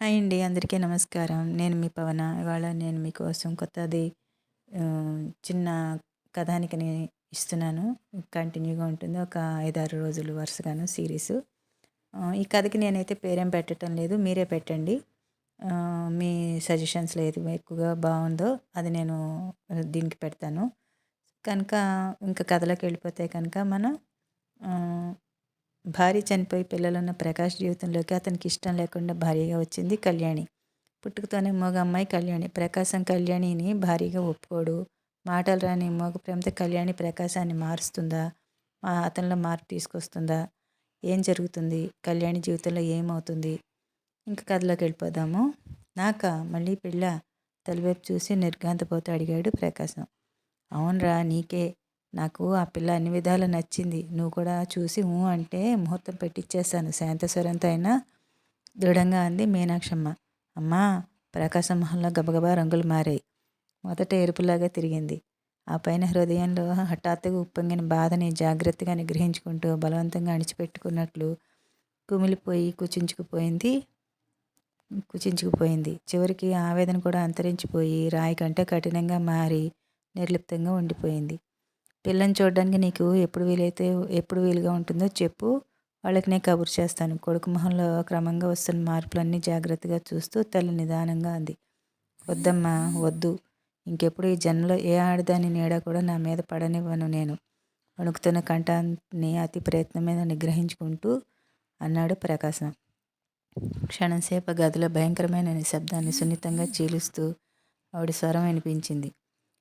Hi అండి అందరికీ నమస్కారం. నేను మీ పవన. ఇవాళ నేను మీకోసం కొత్తది చిన్న కథానికని ఇస్తున్నాను. కంటిన్యూగా ఉంటుంది. ఒక ఐదారు రోజులు వరుసగాను సిరీస్. ఈ కథకి నేనైతే పేరేం పెట్టడం లేదు. మీరే పెట్టండి. మీ సజెషన్స్లో ఏది ఎక్కువగా బాగుందో అది నేను దీనికి పెడతాను. కనుక ఇంకా కథలోకి వెళ్ళిపోతే కనుక మనం భార్య చనిపోయి పిల్లలున్న ప్రకాష్ జీవితంలోకి అతనికి ఇష్టం లేకుండా భార్యగా వచ్చింది కళ్యాణి. పుట్టుకతోనే మగ అమ్మాయి కళ్యాణి. ప్రకాశం కళ్యాణిని భారీగా ఒప్పుకోడు. మాటలు రాని మగ ప్రేమతో కళ్యాణి ప్రకాశాన్ని మారుస్తుందా? మా అతనిలో మార్పు తీసుకొస్తుందా? ఏం జరుగుతుంది? కళ్యాణి జీవితంలో ఏమవుతుంది? ఇంకా కథలోకి వెళ్ళిపోదాము. నాక మళ్ళీ పిల్ల తలవైపు చూసి నిర్గాంతపోతూ అడిగాడు ప్రకాశం. అవునరా నీకే నాకు ఆ పిల్ల అన్ని విధాలు నచ్చింది. నువ్వు కూడా చూసి ఊ అంటే ముహూర్తం పెట్టిచ్చేస్తాను. శాంతస్వరంతో అయినా దృఢంగా అంది మీనాక్షమ్మ. అమ్మా ప్రకాశం మొహంలో గబగబా రంగులు మారాయి. మొదట ఎరుపులాగా తిరిగింది. ఆ పైన హృదయంలో హఠాత్తుగా ఉప్పొంగిన బాధని జాగ్రత్తగా నిగ్రహించుకుంటూ బలవంతంగా అణిచిపెట్టుకున్నట్లు కుమిలిపోయి కుచించుకుపోయింది. కుచించుకుపోయింది. చివరికి ఆవేదన కూడా అంతరించిపోయి రాయి కంటే కఠినంగా మారి నిర్లిప్తంగా ఉండిపోయింది. పిల్లని చూడడానికి నీకు ఎప్పుడు వీలైతే ఎప్పుడు వీలుగా ఉంటుందో చెప్పు. వాళ్ళకి నేను కబురు చేస్తాను. కొడుకు మొహంలో క్రమంగా వస్తున్న మార్పులన్నీ జాగ్రత్తగా చూస్తూ తల్లి నిదానంగా అంది. వద్దమ్మా వద్దు. ఇంకెప్పుడు ఈ జన్మలో ఏ ఆడదాని నీడ కూడా నా మీద పడనివ్వను నేను. వణుకుతున్న కంఠాన్ని అతి ప్రయత్నం మీద నిగ్రహించుకుంటూ అన్నాడు ప్రకాశం. క్షణంసేపు గదిలో భయంకరమైన నిశ్శబ్దాన్ని సున్నితంగా చీలుస్తూ ఆవిడ స్వరం వినిపించింది.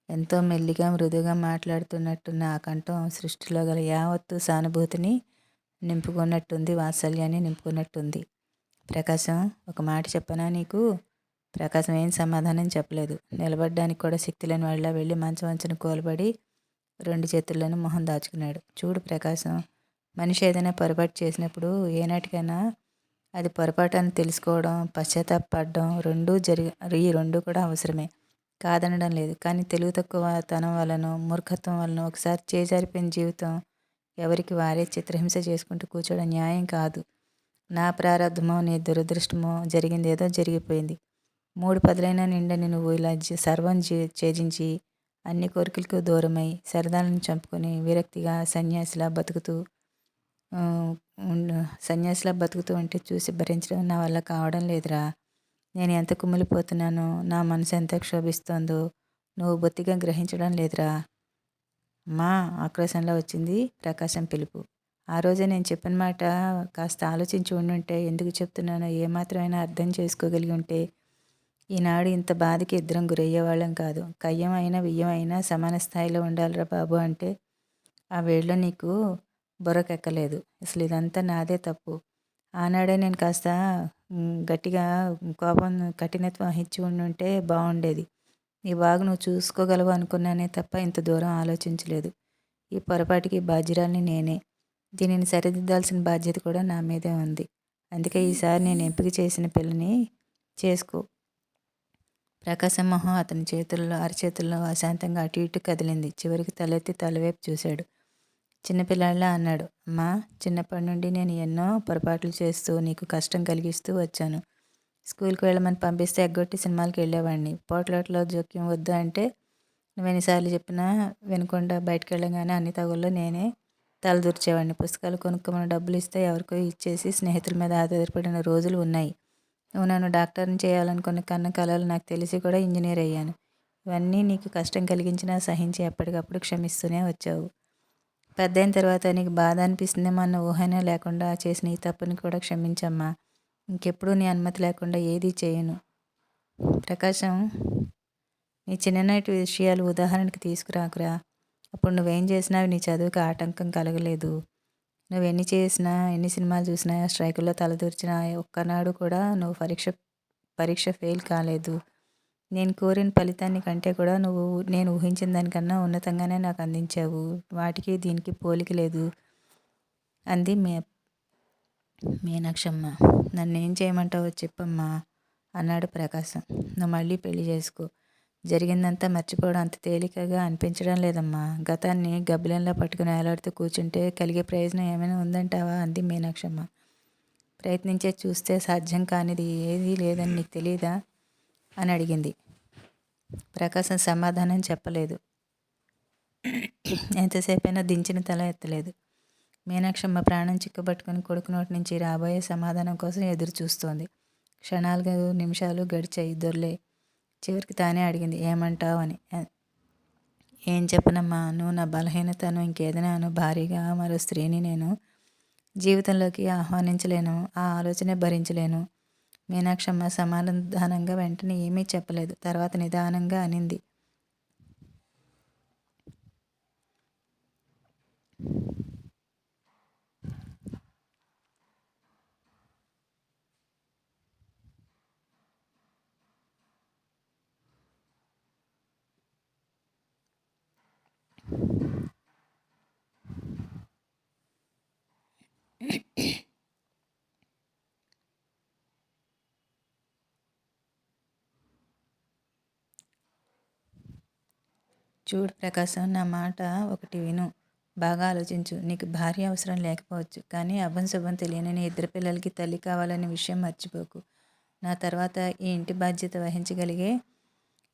ఎంతో మెల్లిగా మృదుగా మాట్లాడుతున్నట్టున్న ఆ కంఠం సృష్టిలో గల యావత్తు సానుభూతిని నింపుకున్నట్టుంది వాత్సల్యాన్ని నింపుకున్నట్టుంది. ప్రకాశం ఒక మాట చెప్పనా నీకు? ప్రకాశం ఏం సమాధానం చెప్పలేదు. నిలబడ్డానికి కూడా శక్తి లేని వాళ్ళ వెళ్ళి మంచం వంచన కోలబడి రెండు చేతుల్లోనూ మొహం దాచుకున్నాడు. చూడు ప్రకాశం మనిషి ఏదైనా పొరపాటు చేసినప్పుడు ఏనాటికైనా అది పొరపాటు అని తెలుసుకోవడం పశ్చాత్తాపడడం రెండూ జరిగి ఈ రెండూ కూడా అవసరమే. కాదనడం లేదు. కానీ తెలుగు తక్కువ తనం వలన మూర్ఖత్వం వలన ఒకసారి చేజారిపోయిన జీవితం ఎవరికి వారే చిత్రహింస చేసుకుంటూ కూర్చోవడం న్యాయం కాదు. నా ప్రారంధమో నీ దురదృష్టమో జరిగింది ఏదో జరిగిపోయింది. మూడు పదులైన నిండని నువ్వు ఇలా సర్వం ఛేదించి అన్ని కోరికలకు దూరమై సరదాలను చంపుకొని విరక్తిగా సన్యాసిలా బతుకుతూ సన్యాసిలా బతుకుతూ ఉంటే చూసి భరించడం నా వల్ల కావడం లేదురా. నేను ఎంత కుమిలిపోతున్నానో నా మనసు ఎంత క్షోభిస్తోందో నువ్వు బొత్తిగా గ్రహించడం లేదురా. మా ఆక్రోశంలో వచ్చింది ప్రకాశం పిలుపు. ఆ రోజే నేను చెప్పిన మాట కాస్త ఆలోచించి ఉండుంటే ఎందుకు చెప్తున్నానో ఏమాత్రమైనా అర్థం చేసుకోగలిగి ఉంటే ఈనాడు ఇంత బాధకి ఇద్దరం గురయ్యేవాళ్ళం కాదు. కయ్యం అయినా బియ్యం అయినా సమాన స్థాయిలో ఉండాలిరా బాబు అంటే ఆ వేళ్ళలో నీకు బుర్రకెక్కలేదు. అసలు ఇదంతా నాదే తప్పు. ఆనాడే నేను కాస్త గట్టిగా కోపం కఠినత్వం వహించి ఉండుంటే బాగుండేది. నీ బాగు నువ్వు చూసుకోగలవు అనుకున్నానే తప్ప ఇంత దూరం ఆలోచించలేదు. ఈ పొరపాటికి బాధ్యురాల్ని నేనే. దీనిని సరిదిద్దాల్సిన బాధ్యత కూడా నా మీదే ఉంది. అందుకే ఈసారి నేను ఎంపిక చేసిన పిల్లని చేసుకో. ప్రకాశం మొహం అతని చేతుల్లో అరచేతుల్లో అశాంతంగా అటు ఇటు కదిలింది. చివరికి తలెత్తి తలవైపు చూశాడు. చిన్నపిల్లాడిలా అన్నాడు. అమ్మా చిన్నప్పటి నుండి నేను ఎన్నో పొరపాట్లు చేస్తూ నీకు కష్టం కలిగిస్తూ వచ్చాను. స్కూల్కి వెళ్ళమని పంపిస్తే ఎగ్గొట్టి సినిమాలకు వెళ్ళేవాడిని. పోట్లాట్లో జోక్యం వద్దు అంటే నువ్వు ఎన్నిసార్లు చెప్పినా వినకుండా బయటకు వెళ్ళగానే అన్ని తగుల్లో నేనే తలదూర్చేవాడిని. పుస్తకాలు కొనుక్కోమని డబ్బులు ఇస్తే ఎవరికో ఇచ్చేసి స్నేహితుల మీద ఆధారపడిన రోజులు ఉన్నాయి. నువ్వు నన్ను డాక్టర్ని చేయాలనుకున్న కన్న కళలు నాకు తెలిసి కూడా ఇంజనీర్ అయ్యాను. ఇవన్నీ నీకు కష్టం కలిగించినా సహించి ఎప్పటికప్పుడు క్షమిస్తూనే వచ్చావు. పెద్ద అయిన తర్వాత నీకు బాధ అనిపిస్తుందేమో అన్న ఊహనే లేకుండా చేసిన ఈ తప్పుని కూడా క్షమించమ్మా. ఇంకెప్పుడు నీ అనుమతి లేకుండా ఏదీ చేయను. ప్రకాశం నీ చిన్ననాటి విషయాలు ఉదాహరణకి తీసుకురాకురా. అప్పుడు నువ్వేం చేసినా నీ చదువుకి ఆటంకం కలగలేదు. నువ్వు ఎన్ని చేసినా ఎన్ని సినిమాలు చూసినా స్ట్రైకుల్లో తలదూర్చినా ఒక్కనాడు కూడా నువ్వు పరీక్ష పరీక్ష ఫెయిల్ కాలేదు. నేను కోరిన ఫలితాన్ని కంటే కూడా నువ్వు నేను ఊహించిన దానికన్నా ఉన్నతంగానే నాకు అందించావు. వాటికి దీనికి పోలిక లేదు అంది మే మీనాక్షమ్మ. నన్ను ఏం చేయమంటావో చెప్పమ్మా అన్నాడు ప్రకాశం. నువ్వు మళ్ళీ పెళ్ళి చేసుకో. జరిగిందంతా మర్చిపోవడం అంత తేలికగా అనిపించడం లేదమ్మా. గతాన్ని గబ్బిలంలో పట్టుకుని వేలాడుతూ కూర్చుంటే కలిగే ప్రయోజనం ఏమైనా ఉందంటావా? అంది మీనాక్షమ్మ. ప్రయత్నించే చూస్తే సాధ్యం కానిది ఏదీ లేదని నీకు తెలియదా అని అడిగింది. ప్రకాశం సమాధానం చెప్పలేదు. ఎంతసేపైనా దించిన తల ఎత్తలేదు. మీనాక్షమ్మ ప్రాణం చిక్కబట్టుకుని కొడుకు నోటి నుంచి రాబోయే సమాధానం కోసం ఎదురు చూస్తోంది క్షణాలుగా నిమిషాలు గడిచాయి. ఇద్దరులే చివరికి తానే అడిగింది. ఏమంటావు అని. ఏం చెప్పనమ్మా? నువ్వు నా బలహీనతను ఇంకేదైనాను భారీగా మరో స్త్రీని నేను జీవితంలోకి ఆహ్వానించలేను. ఆ ఆలోచనే భరించలేను. మీనాక్షమ్మ సమాధానంగా వెంటనే ఏమీ చెప్పలేదు. తర్వాత నిదానంగా అనింది. చూడు ప్రకాశం నా మాట ఒకటి విను. బాగా ఆలోచించు. నీకు భార్య అవసరం లేకపోవచ్చు కానీ అభం శుభం తెలియని నీ ఇద్దరు పిల్లలకి తల్లి కావాలనే విషయం మర్చిపోకు. నా తర్వాత ఈ ఇంటి బాధ్యత వహించగలిగే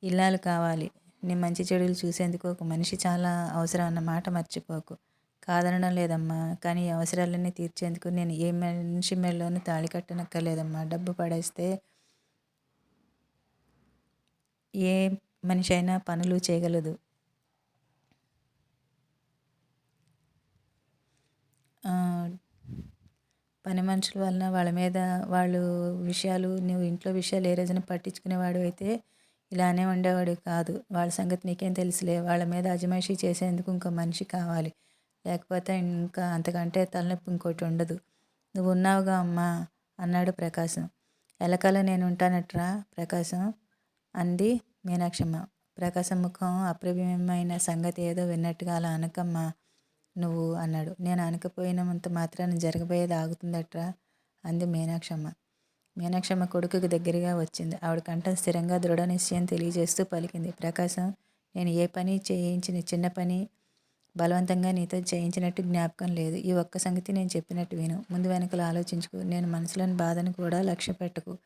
ఇల్లాలు కావాలి. నీ మంచి చెడులు చూసేందుకు ఒక మనిషి చాలా అవసరం అన్న మాట మర్చిపోకు. కాదనడం లేదమ్మా కానీ ఈ అవసరాలన్నీ తీర్చేందుకు నేను ఏ మనిషి మెల్లోనూ తాళి కట్టనక్కర్లేదమ్మా. డబ్బు పడేస్తే ఏ మనిషి అయినా పనులు చేయగలదు. పని మనుషుల వలన వాళ్ళ మీద వాళ్ళు విషయాలు నువ్వు ఇంట్లో విషయాలు ఏ రోజున పట్టించుకునేవాడు అయితే ఇలానే ఉండేవాడు కాదు. వాళ్ళ సంగతి నీకేం తెలుసులే? వాళ్ళ మీద అజమాయిషీ చేసేందుకు ఇంకో మనిషి కావాలి. లేకపోతే ఇంకా అంతకంటే తలనొప్పి ఇంకోటి ఉండదు. నువ్వు ఉన్నావుగా అమ్మా అన్నాడు ప్రకాశం. ఎలకల నేను ఉంటానట్రా ప్రకాశం? అంది మీనాక్షమ్మ. ప్రకాశం ముఖం అప్రమేయమైన సంగతి ఏదో విన్నట్టుగా అలా అనకమ్మా. నువ్వు అన్నాడు. నేను అనకపోయినంత మాత్రాన జరగబోయేది ఆగుతుందట్రా? అంది మీనాక్షమ్మ. మీనాక్షమ్మ కొడుకుకి దగ్గరగా వచ్చింది. ఆవిడ కంఠం స్థిరంగా దృఢ నిశ్చయం తెలియజేస్తూ పలికింది. ప్రకాశం నేను ఏ పని చేయించిన చిన్న పని బలవంతంగా నీతో చేయించినట్టు జ్ఞాపకం లేదు. ఈ ఒక్క సంగతి నేను చెప్పినట్టు విను. ముందు వెనకలు ఆలోచించుకు. నేను మనసులోని బాధను కూడా లక్ష్య పెట్టకు.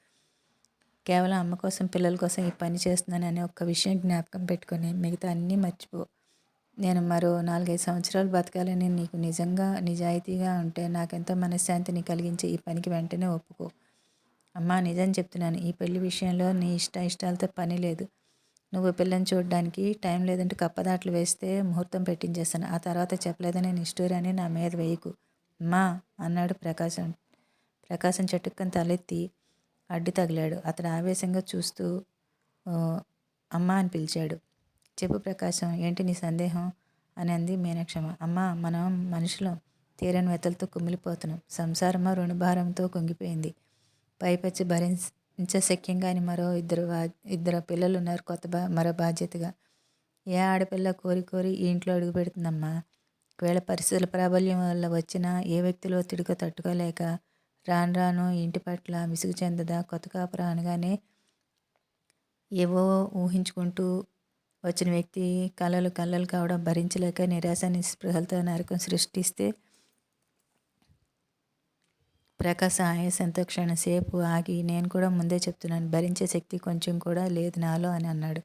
కేవలం అమ్మ కోసం పిల్లల కోసం ఈ పని చేస్తున్నాను అనే ఒక్క విషయం జ్ఞాపకం పెట్టుకొని మిగతా అన్నీ మర్చిపో. నేను మరో నాలుగైదు సంవత్సరాలు బతకాలని నీకు నిజంగా నిజాయితీగా ఉంటే నాకెంతో మనశ్శాంతిని కలిగించే ఈ పనికి వెంటనే ఒప్పుకో. అమ్మా నిజం చెప్తున్నాను. ఈ పెళ్ళి విషయంలో నీ ఇష్ట ఇష్టాలతో పని లేదు. నువ్వు పిల్లని చూడడానికి టైం లేదంటే కప్పదాట్లు వేస్తే ముహూర్తం పెట్టించేస్తాను. ఆ తర్వాత చెప్పలేదనే నిష్ఠూరాన్ని నా మీద వేయకు. అమ్మా అన్నాడు ప్రకాశం. ప్రకాశం చెట్టుక్కని తలెత్తి అడ్డు తగిలాడు. అతడు ఆవేశంగా చూస్తూ అమ్మ అని పిలిచాడు. చెప్పు ప్రకాశం ఏంటి నీ సందేహం? అని అంది మీనాక్షమ్మ. అమ్మ మనం మనుషులం తీరని వెతలతో కుమిలిపోతున్నాం. సంసారమా రుణభారంతో కుంగిపోయింది. పైపచ్చి భరించశక్యంగా అని మరో ఇద్దరు ఇద్దరు పిల్లలు ఉన్నారు కొత్త బా మరో బాధ్యతగా. ఏ ఆడపిల్ల కోరి కోరి ఈ ఇంట్లో అడుగు పెడుతుందమ్మా? ఒకవేళ పరిస్థితుల ప్రాబల్యం వల్ల వచ్చిన ఏ వ్యక్తులు ఒత్తిడిగా తట్టుకోలేక రాను రాను ఇంటి పట్ల విసుగు చెందదా? కొత్త కాపురం అనగానే ఏవో ఊహించుకుంటూ వచ్చిన వ్యక్తి కళలు కళ్ళలు కావడం భరించలేక నిరాశ నిస్పృహలతో నరకం సృష్టిస్తే ప్రకాశ ఆయాసంతో క్షణసేపు ఆగి నేను కూడా ముందే చెప్తున్నాను భరించే శక్తి కొంచెం కూడా లేదు నాలో అని అన్నాడు.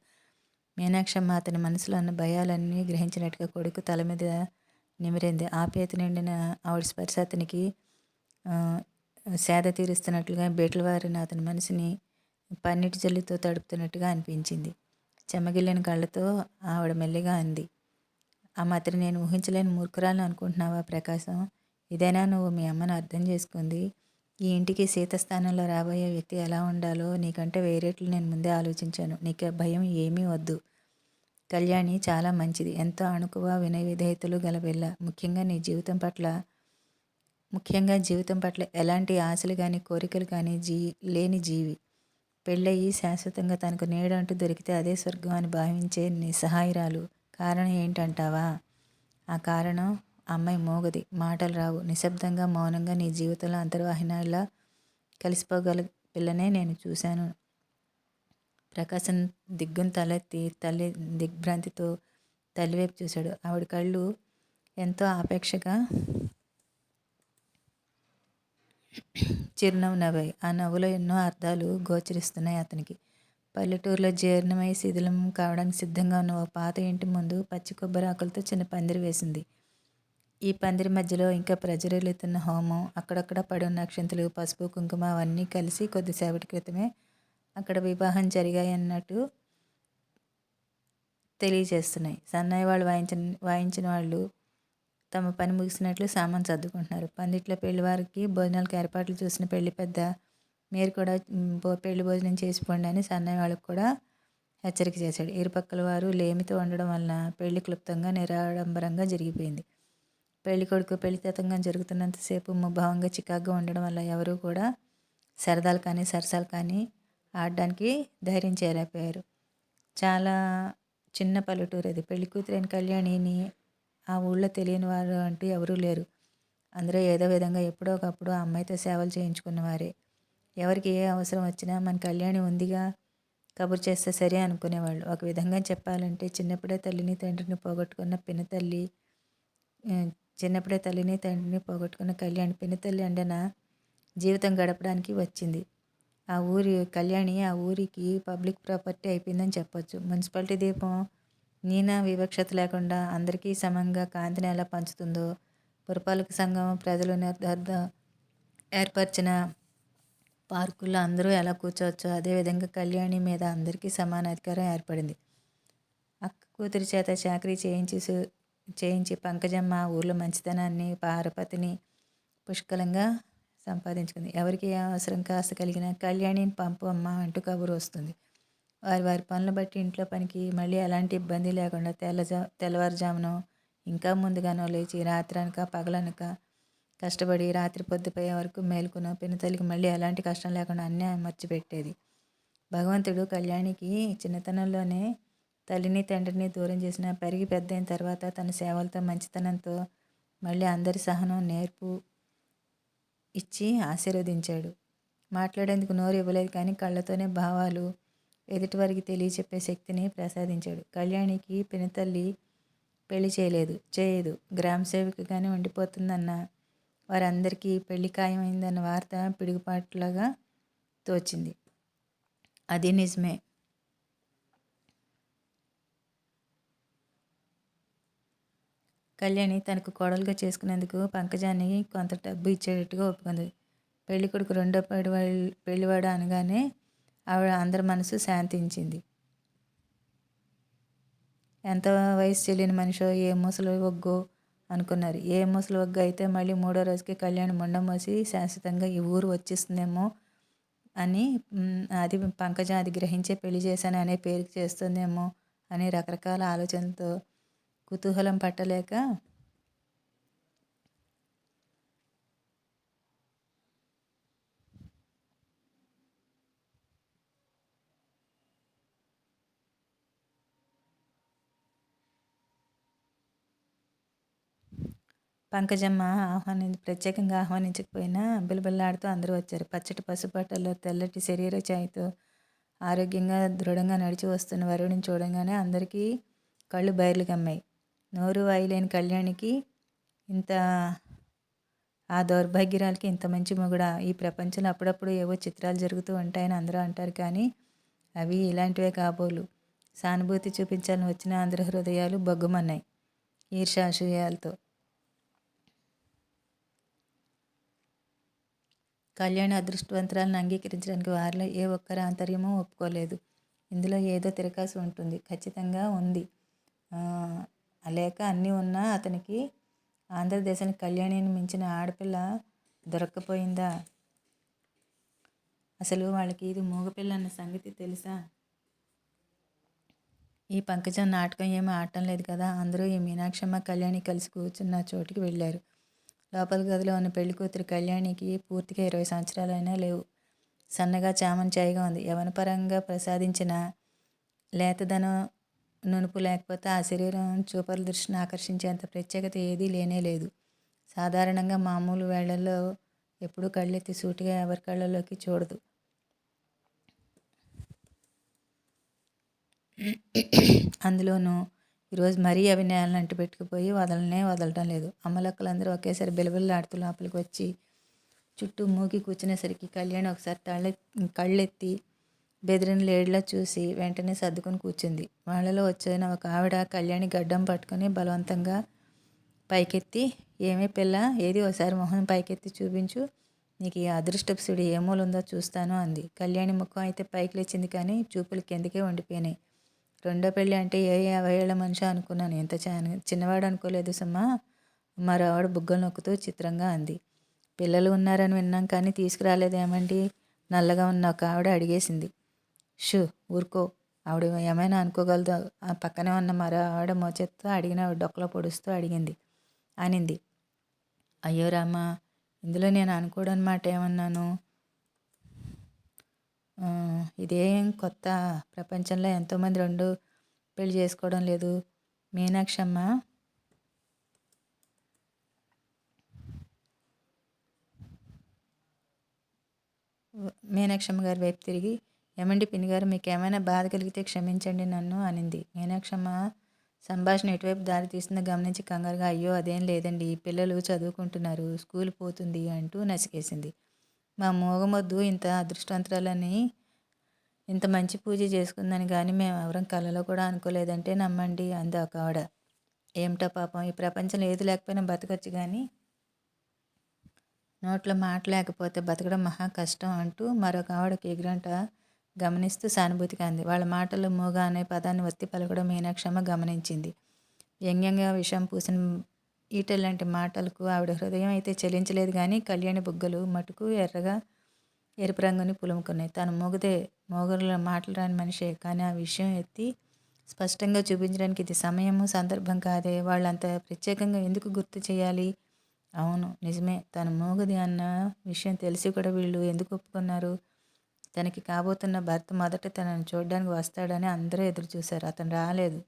మీనాక్షమ్మ అతని మనసులో ఉన్న భయాలన్నీ గ్రహించినట్టుగా కొడుకు తల మీద నిమిరింది. ఆప్యాయత నిండిన ఆవిడ స్పర్శ అతనికి సేద తీరుస్తున్నట్లుగా బీటలవారిన అతని మనసుని పన్నీటి జల్లుతో తడుపుతున్నట్టుగా అనిపించింది. చెమ్మగిల్లిన కళ్ళతో ఆవిడ మెల్లిగా అంది. ఆ మాత్రం నేను ఊహించలేని మూర్ఖురాలను అనుకుంటున్నావా ప్రకాశం? ఇదైనా నువ్వు మీ అమ్మను అర్థం చేసుకుంది? ఈ ఇంటికి స్థానంలో రాబోయే వ్యక్తి ఎలా ఉండాలో నీకంటే వేరేట్లు నేను ముందే ఆలోచించాను. నీకు భయం ఏమీ వద్దు. కళ్యాణి చాలా మంచిది. ఎంతో అణుకువ వినయ విధేయతలు గల పిల్ల. ముఖ్యంగా నీ జీవితం పట్ల ముఖ్యంగా జీవితం పట్ల ఎలాంటి ఆశలు కానీ కోరికలు కానీ జీ లేని జీవి. పెళ్ళయి శాశ్వతంగా తనకు నీడంటూ దొరికితే అదే స్వర్గం అని భావించే నిస్సహాయురాలు. కారణం ఏంటంటావా? ఆ కారణం? అమ్మాయి మోగది. మాటలు రావు. నిశ్శబ్దంగా మౌనంగా నీ జీవితంలో అంతర్వాహినలా కలిసిపోగల పిల్లనే నేను చూశాను. ప్రకాశం దిగ్గును తలెత్తి తల్లి దిగ్భ్రాంతితో తల్లివైపు చూశాడు. ఆవిడ కళ్ళు ఎంతో ఆపేక్షగా చిరునవ్వు నవ్వాయి. ఆ నవ్వులో ఎన్నో అర్థాలు గోచరిస్తున్నాయి అతనికి. పల్లెటూరులో జీర్ణమై శిథిలం కావడానికి సిద్ధంగా ఉన్న ఓ పాత ఇంటి ముందు పచ్చి కొబ్బరి ఆకులతో చిన్న పందిరి వేసింది. ఈ పందిరి మధ్యలో ఇంకా ప్రజ్వరిల్లుతున్న హోమం అక్కడక్కడ పడి ఉన్న అక్షంతలు పసుపు కుంకుమ అవన్నీ కలిసి కొద్దిసేపటి క్రితమే అక్కడ వివాహం జరిగాయన్నట్టు తెలియజేస్తున్నాయి. సన్నాయి వాళ్ళు వాయించిన వాయించిన వాళ్ళు తమ పని ముగిసినట్లు సామాన్ సర్దుకుంటున్నారు. పందిట్లో పెళ్ళివారికి భోజనాలకు ఏర్పాట్లు చూసిన పెళ్ళి పెద్ద మీరు కూడా పెళ్ళి భోజనం చేసిపోండి అని సన్నాయి వాళ్ళకు కూడా హెచ్చరిక చేశాడు. ఇరుపక్కల వారు లేమితో ఉండడం వలన పెళ్ళి క్లుప్తంగా నిరాడంబరంగా జరిగిపోయింది. పెళ్ళి కొడుకు పెళ్ళి తతంగా జరుగుతున్నంతసేపు ముభావంగా చికాగ్గా ఉండడం వల్ల ఎవరూ కూడా సరదాలు కానీ సరసాలు కానీ ఆడడానికి ధైర్యం చేయలేకపోయారు చాలా చిన్న పల్లెటూరు అది పెళ్ళి కూతురైన కళ్యాణిని ఆ ఊళ్ళో తెలియని వారు అంటూ ఎవరూ లేరు. అందరూ ఏదో విధంగా ఎప్పుడో ఒకప్పుడు ఆ అమ్మాయితో సేవలు చేయించుకున్నవారే ఎవరికి ఏ అవసరం వచ్చినా మన కళ్యాణి ఉందిగా కబురు చేస్తే సరే అనుకునేవాళ్ళు. ఒక విధంగా చెప్పాలంటే చిన్నప్పుడే తల్లిని తండ్రిని పోగొట్టుకున్న పినతల్లి చిన్నప్పుడే తల్లిని తండ్రిని పోగొట్టుకున్న కళ్యాణి పినతల్లి అండన జీవితం గడపడానికి వచ్చింది. ఆ ఊరి కళ్యాణి ఆ ఊరికి పబ్లిక్ ప్రాపర్టీ అయిపోయిందని చెప్పొచ్చు. మున్సిపాలిటీ దీపం నీనా వివక్షత లేకుండా అందరికీ సమంగా కాంతిని ఎలా పంచుతుందో పురపాలక సంఘం ప్రజలు నిర్ధార్థ ఏర్పరిచిన పార్కుల్లో అందరూ ఎలా కూర్చోవచ్చో అదేవిధంగా కళ్యాణి మీద అందరికీ సమాన అధికారం ఏర్పడింది. అక్క కూతురి చేత చాకరీ చేయించి చేయించి పంకజమ్మ ఊర్లో మంచితనాన్ని పారపతిని పుష్కలంగా సంపాదించుకుంది. ఎవరికి ఏ అవసరం కాస్త కలిగిన కళ్యాణిని పంపు అమ్మ అంటూ కబురు వస్తుంది. వారి వారి పనులు బట్టి ఇంట్లో పనికి మళ్ళీ ఎలాంటి ఇబ్బంది లేకుండా తెల్లజా తెల్లవారుజామునో ఇంకా ముందుగానో లేచి రాత్రి అనక పగలనక కష్టపడి రాత్రి పొద్దుపోయే వరకు మేలుకున్న పినతల్లికి మళ్ళీ ఎలాంటి కష్టం లేకుండా అన్నీ మర్చిపెట్టేది భగవంతుడు కళ్యాణికి చిన్నతనంలోనే తల్లిని తండ్రిని దూరం చేసిన పెరిగి పెద్ద అయిన తర్వాత తన సేవలతో మంచితనంతో మళ్ళీ అందరి సహనం నేర్పు ఇచ్చి ఆశీర్వదించాడు. మాట్లాడేందుకు నోరు ఇవ్వలేదు కానీ కళ్ళతోనే భావాలు ఎదుటివారికి తెలియచెప్పే శక్తిని ప్రసాదించాడు. కళ్యాణికి పినతల్లి పెళ్ళి చేయలేదు. చేయదు. గ్రామ సేవకుగానే ఉండిపోతుందన్న వారందరికీ పెళ్ళి ఖాయమైందన్న వార్త పిడుగుపాట్లుగా తోచింది. అది నిజమే. కళ్యాణి తనకు కోడలుగా చేసుకునేందుకు పంకజాన్ని కొంత డబ్బు ఇచ్చేటట్టుగా ఒప్పుకుంది. పెళ్ళికొడుకు రెండో పెళ్ళివాడు అనగానే ఆవిడ అందరి మనసు శాంతించింది. ఎంత వయసు చెల్లిన మనిషో ఏ ముసలి ఒగ్గో అనుకున్నారు. ఏ ముసలి ఒగ్గ అయితే మళ్ళీ మూడో రోజుకి కళ్యాణం ముండం మోసి శాశ్వతంగా ఈ ఊరు వచ్చేస్తుందేమో అని అది పంకజ అది గ్రహించే పెళ్ళి చేశాను అనే పేరుకి చేస్తుందేమో అని రకరకాల ఆలోచనతో కుతూహలం పట్టలేక పంకజమ్మ ఆహ్వాని ప్రత్యేకంగా ఆహ్వానించకపోయినా బిలబిల్లాడుతూ అందరూ వచ్చారు. పచ్చటి పసుపట్టల్లో తెల్లటి శరీర ఛాయతో ఆరోగ్యంగా దృఢంగా నడిచి వస్తున్న వరుడిని చూడంగానే అందరికీ కళ్ళు బయర్లు కమ్మాయి నోరు వాయిలేని కళ్యాణికి ఇంత ఆ దౌర్భాగ్యరాలకి ఇంత మంచి మొగుడ? ఈ ప్రపంచంలో అప్పుడప్పుడు ఏవో చిత్రాలు జరుగుతూ ఉంటాయని అందరూ అంటారు కానీ అవి ఇలాంటివే కాబోలు. సానుభూతి చూపించాలని వచ్చిన అందరి హృదయాలు బగ్గుమన్నాయి. ఈర్షాశయాలతో కళ్యాణి అదృష్టవంతురాలను అంగీకరించడానికి వారిలో ఏ ఒక్కరి ఆంతర్యమూ ఒప్పుకోలేదు. ఇందులో ఏదో తిరకాసు ఉంటుంది. ఖచ్చితంగా ఉంది. లేక అన్నీ ఉన్నా అతనికి ఆంధ్రదేశానికి కళ్యాణిని మించిన ఆడపిల్ల దొరక్కపోయిందా? అసలు వాళ్ళకి ఇది మూగపిల్ల అన్న సంగతి తెలుసా? ఈ పంకజం నాటకం ఏమీ ఆడటం లేదు కదా. అందరూ ఈ మీనాక్షమ్మ కళ్యాణి కలిసి కూర్చున్న చోటికి వెళ్ళారు. లోపల గదిలో ఉన్న పెళ్ళి కూతురు కళ్యాణికి పూర్తిగా ఇరవై సంవత్సరాలైనా లేవు. సన్నగా చామంచాయిగా ఉంది. యవనపరంగా ప్రసాదించిన లేతదనం నునుపు లేకపోతే ఆ శరీరం చూపల దృష్టిని ఆకర్షించేంత ప్రత్యేకత ఏదీ లేనే లేదు. సాధారణంగా మామూలు వేళల్లో ఎప్పుడూ కళ్ళెత్తి సూటిగా ఎవరి కళ్ళలోకి చూడదు. అందులోనూ ఈరోజు మరీ అవి నేలంటి పెట్టుకుపోయి వదలనే వదలటం లేదు. అమ్మలక్కలందరూ ఒకేసారి బిలబిల్లాడుతూ లోపలికి వచ్చి చుట్టూ మూకి కూర్చునేసరికి కళ్యాణి ఒకసారి తళ్ళె కళ్ళెత్తి బెదిరిన లేడిలా చూసి వెంటనే సర్దుకొని కూర్చుంది. వాళ్ళలో వచ్చిన ఒక ఆవిడ కళ్యాణి గడ్డం పట్టుకొని బలవంతంగా పైకెత్తి ఏమే పిల్ల ఏది ఒకసారి మొహం పైకెత్తి చూపించు. నీకు ఈ అదృష్టపు సుడి ఏ చూస్తాను అంది. కళ్యాణి ముఖం అయితే పైకి లేచింది కానీ చూపులు కిందకే ఉండిపోయినాయి. రెండో పెళ్ళి అంటే ఏ యాభై ఏళ్ళ మనిషి అనుకున్నాను. ఎంత చిన్నవాడు అనుకోలేదు సమ్మా మరో ఆవిడ బుగ్గలు నొక్కుతూ చిత్రంగా అంది. పిల్లలు ఉన్నారని విన్నాం కానీ తీసుకురాలేదేమండి నల్లగా ఉన్న ఒక ఆవిడ అడిగేసింది. షూ ఊరుకో. ఆవిడ ఏమైనా అనుకోగలదు. ఆ పక్కనే ఉన్న మరో ఆవిడ మోచేత్తో అడిగిన డొక్కలో పొడుస్తూ అడిగింది. అనింది. అయ్యో రామా ఇందులో నేను అనుకోవడం మాట ఏమన్నాను? ఇదేం కొత్త ప్రపంచంలో ఎంతోమంది రెండు పెళ్ళి చేసుకోవడం లేదు. మీనాక్షమ్మ మీనాక్షమ్మ గారి వైపు తిరిగి ఏమండి పిన్ని గారు మీకు ఏమైనా బాధ కలిగితే క్షమించండి నన్ను అనింది. మీనాక్షమ్మ సంభాషణ ఎటువైపు దారి తీస్తుందో గమనించి కంగారుగా అయ్యో అదేం లేదండి పిల్లలు చదువుకుంటున్నారు స్కూల్ పోతుంది అంటూ నసికేసింది. మా మూగమొద్దు ఇంత అదృష్టవంతురాలని ఇంత మంచి పూజ చేసుకుందని కానీ మేము ఎవరం కలలో కూడా అనుకోలేదంటే నమ్మండి అంది ఒక ఆవిడ. ఏమిటో పాపం ఈ ప్రపంచంలో ఏది లేకపోయినా బతకొచ్చు కానీ నోట్లో మాట లేకపోతే బతకడం మహా కష్టం అంటూ మరొక ఆవిడకి ఎగురంట గమనిస్తూ సానుభూతిగా అంది. వాళ్ళ మాటలు మూగ అనే పదాన్ని వత్తి పలకడం మీనాక్షమ్మ గమనించింది. వ్యంగ్యంగా విషం పూసిన ఈటలాంటి మాటలకు ఆవిడ హృదయం అయితే చెలించలేదు కానీ కళ్యాణి బుగ్గలు మటుకు ఎర్రగా ఎరుపు రంగుని పులుముకున్నాయి. తను మూగదే మోగరుల మాటలు రాని మనిషే కానీ ఆ విషయం ఎత్తి స్పష్టంగా చూపించడానికి ఇది సమయము సందర్భం కాదే. వాళ్ళంత ప్రత్యేకంగా ఎందుకు గుర్తు చేయాలి? అవును నిజమే. తను మూగది అన్న విషయం తెలిసి కూడా వీళ్ళు ఎందుకు ఒప్పుకున్నారు? తనకి కాబోతున్న భర్త మొదట తనను చూడడానికి వస్తాడని అందరూ ఎదురు చూశారు అతను రాలేదు.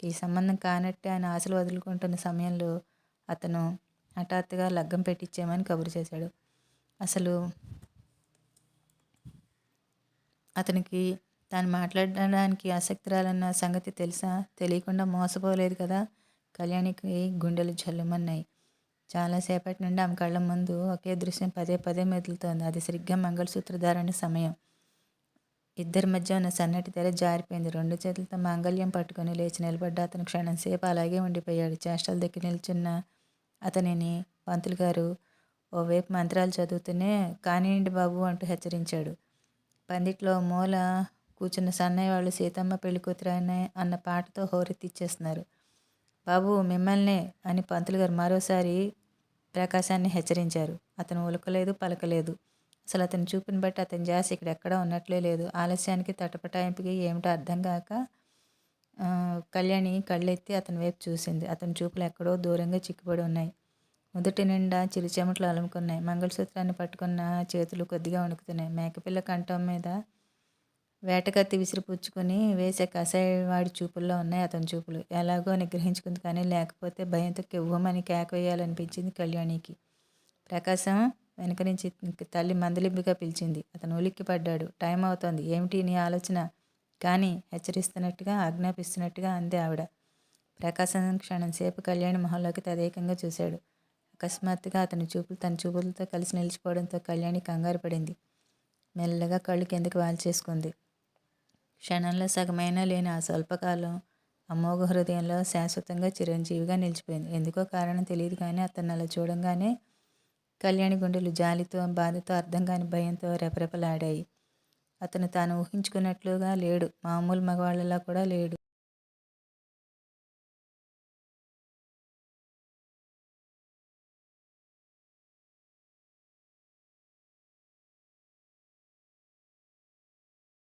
ఈ సంబంధం కానట్టే ఆయన ఆశలు వదులుకుంటున్న సమయంలో అతను హఠాత్తుగా లగ్గం పెట్టించేమని కబురు చేశాడు. అసలు అతనికి తాను మాట్లాడడానికి ఆసక్తిరాలన్న సంగతి తెలుసా? తెలియకుండా మోసపోలేదు కదా? కళ్యాణికి గుండెలు జల్లుమన్నాయి. చాలాసేపటి నుండి ఆమె కళ్ళ ముందు ఒకే దృశ్యం పదే పదే మెదులుతోంది. అది సరిగ్గా మంగళసూత్రధారణ సమయం. ఇద్దరి మధ్య ఉన్న సన్నటి తెర జారిపోయింది. రెండు చేతులతో మాంగళ్యం పట్టుకుని లేచి నిలబడ్డ అతను క్షణం సేపు అలాగే ఉండిపోయాడు. చేష్టల దగ్గర నిల్చున్న అతనిని పంతులు గారు ఓవైపు మంత్రాలు చదువుతూనే కానివ్వండి బాబు అంటూ హెచ్చరించాడు. పందిట్లో మూల కూర్చున్న సన్నయ్య వాళ్ళు సీతమ్మ పెళ్ళి కూతురనే అన్న పాటతో హోరెత్తిచ్చేస్తున్నారు. బాబు మిమ్మల్నే అని పంతులు గారు మరోసారి ప్రకాశాన్ని హెచ్చరించారు. అతను ఉలకలేదు పలకలేదు. అసలు అతని చూపుని బట్టి అతని జాస్ ఇక్కడెక్కడా ఉన్నట్లే లేదు. ఆలస్యానికి తటపటాయింపుకి ఏమిటో అర్థం కాక కళ్యాణి కళ్ళెత్తి అతని వైపు చూసింది. అతని చూపులు ఎక్కడో దూరంగా చిక్కుబడి ఉన్నాయి. మొదటి నిండా చిరుచెమటలు అలుముకున్నాయి. మంగళసూత్రాన్ని పట్టుకున్న చేతులు కొద్దిగా వణుకుతున్నాయి. మేకపిల్ల కంఠం మీద వేటకత్తి విసిరిపుచ్చుకొని వేసే కషాయవాడి చూపుల్లో ఉన్నాయి అతని చూపులు. ఎలాగో నిగ్రహించుకుంది కానీ లేకపోతే భయంతో కెవ్వమని కేక వేయాలనిపించింది కళ్యాణికి. ప్రకాశం వెనక నుంచి తల్లి మందలింపుగా పిలిచింది. అతను ఉలిక్కి పడ్డాడు టైం అవుతోంది. ఏమిటి నీ ఆలోచన? కానీ హెచ్చరిస్తున్నట్టుగా ఆజ్ఞాపిస్తున్నట్టుగా అంది ఆవిడ. ప్రకాశం క్షణం సేపు కళ్యాణి మొహంలోకి తదేకంగా చూశాడు. అకస్మాత్తుగా అతని చూపులు తన చూపులతో కలిసి నిలిచిపోవడంతో కళ్యాణి కంగారు పడింది. మెల్లగా కళ్ళు కిందకి వాల్చేసుకుంది. క్షణంలో సగమైనా లేని ఆ స్వల్పకాలం అమోఘ హృదయంలో శాశ్వతంగా చిరంజీవిగా నిలిచిపోయింది. ఎందుకో కారణం తెలియదు కానీ అతను అలా చూడంగానే కళ్యాణి గుండెలు జాలితో బాధతో అర్థం కాని భయంతో రెపరెపలాడాయి. అతను తాను ఊహించుకున్నట్లుగా లేడు. మామూలు మగవాళ్ళలా కూడా లేడు.